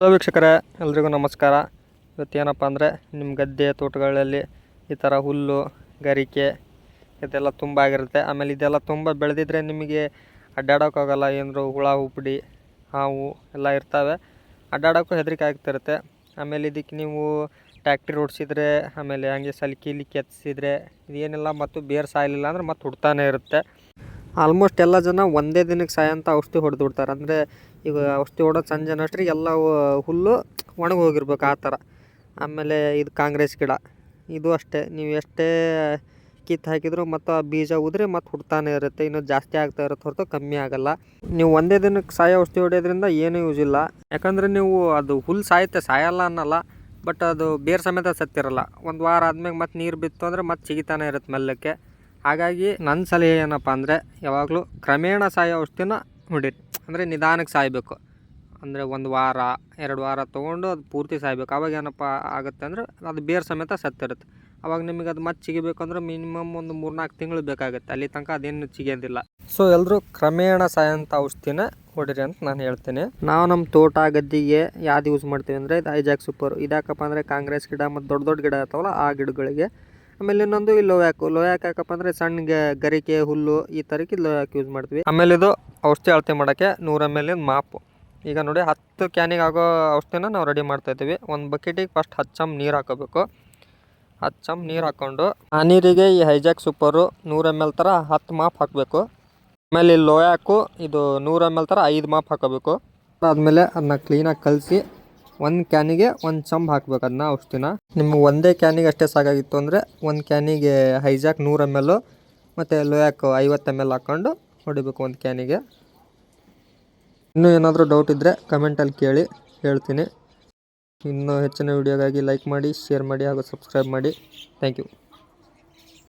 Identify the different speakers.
Speaker 1: Hello ವೀಕ್ಷಕರೇ, ಎಲ್ರಿಗೂ ನಮಸ್ಕಾರ. ಇವತ್ತೇನಪ್ಪ ಅಂದರೆ ನಿಮ್ಮ ಗದ್ದೆ, ತೋಟಗಳಲ್ಲಿ ಈ ಥರ ಹುಲ್ಲು, ಗರಿಕೆ ಇದೆಲ್ಲ ತುಂಬ ಆಗಿರುತ್ತೆ. ಆಮೇಲೆ ಇದೆಲ್ಲ ತುಂಬ ಬೆಳೆದಿದ್ರೆ ನಿಮಗೆ ಅಡ್ಡಾಡೋಕ್ಕಾಗಲ್ಲ ಏನಾರು ಹುಳ ಉಪ್ಪಡಿ ಹಾವು ಎಲ್ಲ ಇರ್ತವೆ. ಅಡ್ಡಾಡೋಕ್ಕೂ ಹೆದರಿಕೆ ಆಗ್ತಿರುತ್ತೆ. ಆಮೇಲೆ ಇದಕ್ಕೆ ನೀವು ಟ್ಯಾಕ್ಟ್ರಿ ಓಡಿಸಿದ್ರೆ, ಆಮೇಲೆ ಹಂಗೆ ಸಲ್ಕಿಲಿ ಕೆತ್ತಿಸಿದ್ರೆ ಇದೇನೆಲ್ಲ ಮತ್ತು ಬೇರು ಸಾಯಲಿಲ್ಲ ಅಂದ್ರೆ ಮತ್ತೆ ಹುಡ್ತಾನೆ ಇರುತ್ತೆ. ಆಲ್ಮೋಸ್ಟ್ ಎಲ್ಲ ಜನ ಒಂದೇ ದಿನಕ್ಕೆ ಸಾಯಂತ ಔಷಧಿ ಹೊಡೆದು ಬಿಡ್ತಾರೆ ಅಂದರೆ ಈಗ ಔಷಧಿ ಹೊಡೋದು ಸಂಜೆ ನಷ್ಟ್ರಿ ಎಲ್ಲ ಹುಲ್ಲು ಒಣಗಿ ಹೋಗಿರ್ಬೇಕು ಆ ಥರ. ಆಮೇಲೆ ಇದು ಕಾಂಗ್ರೆಸ್ ಗಿಡ, ಇದು ಅಷ್ಟೇ. ನೀವು ಎಷ್ಟೇ ಕಿತ್ತು ಹಾಕಿದ್ರು ಮತ್ತು ಆ ಬೀಜ ಉದ್ರೆ ಮತ್ತು ಹುಡ್ತಾನೆ ಇರುತ್ತೆ. ಇನ್ನು ಜಾಸ್ತಿ ಆಗ್ತಾ ಇರುತ್ತೆ ಹೊರತು ಕಮ್ಮಿ ಆಗಲ್ಲ. ನೀವು ಒಂದೇ ದಿನಕ್ಕೆ ಸಾಯ ಔಷಧಿ ಹೊಡೆಯೋದ್ರಿಂದ ಏನೂ ಯೂಸ್ ಇಲ್ಲ. ಯಾಕಂದರೆ ನೀವು ಅದು ಹುಲ್ಲು ಸಾಯುತ್ತೆ, ಸಾಯಲ್ಲ ಅನ್ನಲ್ಲ. ಬಟ್ ಅದು ಬೇರೆ ಸಮೇತ ಸತ್ತಿರಲ್ಲ. ಒಂದು ವಾರ ಆದ್ಮೇಲೆ ಮತ್ತೆ ನೀರು ಬಿತ್ತು ಅಂದರೆ ಮತ್ತೆ ಚಿಗಿತಾನೆ ಇರುತ್ತೆ ಮೆಲ್ಲಕ್ಕೆ. ಹಾಗಾಗಿ ನನ್ನ ಸಲಹೆ ಏನಪ್ಪ ಅಂದರೆ ಯಾವಾಗಲೂ ಕ್ರಮೇಣ ಸಾಯೋ ಔಷಧಿನ ಹೊಡಿರಿ ಅಂದರೆ ನಿಧಾನಕ್ಕೆ ಸಾಯಬೇಕು. ಅಂದರೆ ಒಂದು ವಾರ, ಎರಡು ವಾರ ತೊಗೊಂಡು ಅದು ಪೂರ್ತಿ ಸಾಯ್ಬೇಕು. ಅವಾಗ ಏನಪ್ಪ ಆಗುತ್ತೆ ಅಂದರೆ ಅದು ಬೇರು ಸಮೇತ ಸತ್ತಿರುತ್ತೆ. ಅವಾಗ ನಿಮಗೆ ಅದು ಮತ್ತೆ ಚಿಗಿಬೇಕು ಅಂದ್ರೆ ಮಿನಿಮಮ್ ಒಂದು ಮೂರ್ನಾಲ್ಕು ತಿಂಗಳು ಬೇಕಾಗುತ್ತೆ. ಅಲ್ಲಿ ತನಕ ಅದೇನು ಚಿಗಿಯೋದಿಲ್ಲ. ಸೊ ಎಲ್ಲರೂ ಕ್ರಮೇಣ ಸಾಯೋಂಥ ಔಷಧಿನ ಹೊಡಿರಿ ಅಂತ ನಾನು ಹೇಳ್ತೀನಿ. ನಾವು ನಮ್ಮ ತೋಟ, ಗದ್ದಿಗೆ ಯಾವ್ದು ಯೂಸ್ ಮಾಡ್ತೀವಿ ಅಂದರೆ ಇದು ಐಜಾಕ್ ಸೂಪರ್ ಇದಾಕಪ್ಪ ಅಂದರೆ ಕಾಂಗ್ರೆಸ್ ಗಿಡ ಮತ್ತು ದೊಡ್ಡ ದೊಡ್ಡ ಗಿಡ ಇರ್ತಾವಲ್ಲ ಆ ಗಿಡಗಳಿಗೆ ಆಮೇಲೆ ಇನ್ನೊಂದು ಈ ಲೋಯಾಕು ಲೋಯಾಕ್ ಯಾಕಪ್ಪ ಅಂದರೆ ಸಣ್ಣ ಗರಿಕೆ, ಹುಲ್ಲು ಈ ಥರಕ್ಕೆ ಲೋಯಾಕ್ ಯೂಸ್ ಮಾಡ್ತೀವಿ. ಆಮೇಲೆ ಇದು ಔಷಧಿ ಅಳತೆ ಮಾಡೋಕ್ಕೆ ನೂರ ಎಂ ಎಲ್ ಮಾಪು. ಈಗ ನೋಡಿ ಹತ್ತು ಕ್ಯಾನಿಗೆ ಆಗೋ ಔಷಧಿನ ನಾವು ರೆಡಿ ಮಾಡ್ತಾ ಇದ್ದೀವಿ. ಒಂದು ಬಕೆಟಿಗೆ ಫಸ್ಟ್ ಹತ್ತು ಚಮ್ ನೀರು ಹಾಕೋಬೇಕು. ಹತ್ತು ಚಮ್ ನೀರು ಹಾಕ್ಕೊಂಡು ಆ ನೀರಿಗೆ ಈ ಹೈಜಾಕ್ ಸೂಪರು ನೂರು ಎಂ ಎಲ್ ಥರ ಹತ್ತು ಮಾಪ್ ಹಾಕಬೇಕು. ಆಮೇಲೆ ಲೋಯಾಕು ಇದು ನೂರು ಎಂ ಎಲ್ ಥರ ಐದು ಮಾಪ್ ಹಾಕೋಬೇಕು. ಆದಮೇಲೆ ಅದನ್ನ ಕ್ಲೀನಾಗಿ ಕಲಸಿ ಒಂದು ಕ್ಯಾನಿಗೆ ಒಂದು ಚಂಬ್ ಹಾಕ್ಬೇಕು ಅದನ್ನ ಔಷಧಿನ. ನಿಮ್ಗೆ ಒಂದೇ ಕ್ಯಾನಿಗೆ ಅಷ್ಟೇ ಸಾಕಾಗಿತ್ತು ಅಂದರೆ ಒಂದು ಕ್ಯಾನಿಗೆ ಹೈಜಾಕ್ ನೂರು ಎಂ ಎಲ್ಲು ಮತ್ತು ಲೋಯಾಕ್ ಐವತ್ತು ಎಂ ಎಲ್ ಹಾಕ್ಕೊಂಡು ಹೊಡಿಬೇಕು ಒಂದು ಕ್ಯಾನಿಗೆ. ಇನ್ನೂ ಏನಾದರೂ ಡೌಟ್ ಇದ್ದರೆ ಕಮೆಂಟಲ್ಲಿ ಕೇಳಿ, ಹೇಳ್ತೀನಿ. ಇನ್ನೂ ಹೆಚ್ಚಿನ ವೀಡಿಯೋಗಾಗಿ ಲೈಕ್ ಮಾಡಿ ಶೇರ್ ಮಾಡಿ ಹಾಗೂ ಸಬ್ಸ್ಕ್ರೈಬ್ ಮಾಡಿ. Thank you